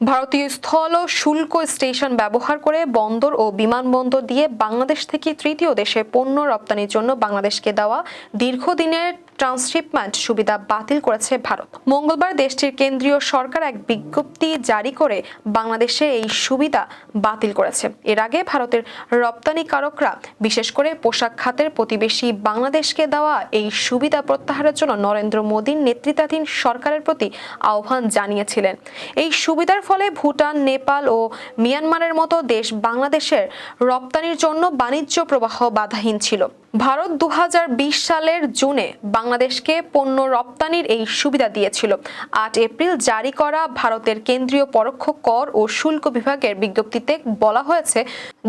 ভারতীয় স্থল ও শুল্ক স্টেশন ব্যবহার করে বন্দর ও বিমানবন্দর দিয়ে বাংলাদেশ থেকে তৃতীয় দেশে পণ্য রপ্তানির জন্য বাংলাদেশকে দেওয়া দীর্ঘদিনের ট্রান্সশিপমেন্ট সুবিধা বাতিল করেছে ভারত। মঙ্গলবার দেশটির কেন্দ্রীয় সরকার এক বিজ্ঞপ্তি জারি করে বাংলাদেশে এই সুবিধা বাতিল করেছে। এর আগে ভারতের রপ্তানিকারকরা, বিশেষ করে পোশাক খাতের প্রতিবেশী বাংলাদেশকে দেওয়া এই সুবিধা প্রত্যাহারের জন্য নরেন্দ্র মোদীর নেতৃত্বাধীন সরকারের প্রতি আহ্বান জানিয়েছিলেন। এই সুবিধার ফলে ভুটান নেপাল ও মিয়ানমারের মতো দেশ বাংলাদেশের রপ্তানির জন্য বাণিজ্য প্রবাহ বাধাহীন ছিল। ভারত দু হাজার বিশ সালের জুনে বাংলাদেশকে পণ্য রপ্তানির এই সুবিধা দিয়েছিল। আট এপ্রিল জারি করা ভারতের কেন্দ্রীয় পরোক্ষ কর ও শুল্ক বিভাগের বিজ্ঞপ্তিতে বলা হয়েছে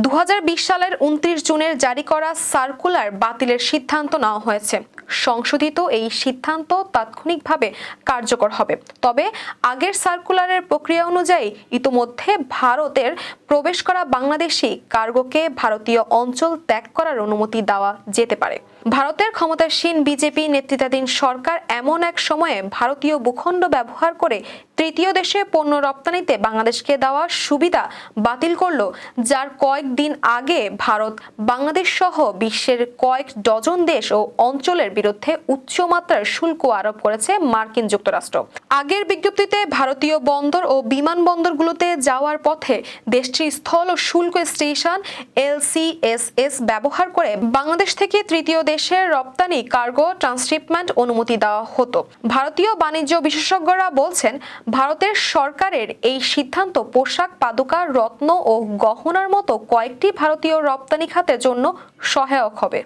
দু হাজার বিশ সালের উনত্রিশ জুনের জারি করা সার্কুলার বাতিলের সিদ্ধান্ত নেওয়া হয়েছে। সংশোধিত এই সিদ্ধান্ত তাৎক্ষণিকভাবে কার্যকর হবে। তবে আগের সার্কুলারের প্রক্রিয়া অনুযায়ী ইতোমধ্যে ভারতের প্রবেশ করা বাংলাদেশি কার্গোকে ভারতীয় অঞ্চল ত্যাগ করার অনুমতি দেওয়া যেতে পারে। ভারতের ক্ষমতাসীন বিজেপি নেতৃত্বাধীন সরকার এমন এক সময়ে ভারতীয় ভূখণ্ড ব্যবহার করে তৃতীয় দেশে পণ্য রপ্তানিতে বাংলাদেশকে দেওয়া সুবিধা বাতিল করল, যার কয়েকদিন আগে ভারত। বাংলাদেশ সহ বিশ্বের কয়েক ডজন দেশ ও অঞ্চলের বিরুদ্ধে উচ্চমাত্রার শুল্ক আরোপ করেছে মার্কিন যুক্তরাষ্ট্র। আগের বিজ্ঞপ্তিতে ভারতীয় বন্দর ও বিমানবন্দরগুলোতে যাওয়ার পথে দেশটির স্থল ও শুল্ক স্টেশন এলসিএসএস ব্যবহার করে বাংলাদেশ থেকে তৃতীয় দেশের রপ্তানি, কার্গো, ট্রান্সশিপমেন্ট অনুমতি দেওয়া হতো। ভারতীয় বাণিজ্য বিশেষজ্ঞরা বলছেন ভারতের সরকারের এই সিদ্ধান্ত পোশাক, পাদুকা, রত্ন ও গহনার মতো কয়েকটি ভারতীয় রপ্তানি খাতের জন্য সহায়ক হবে।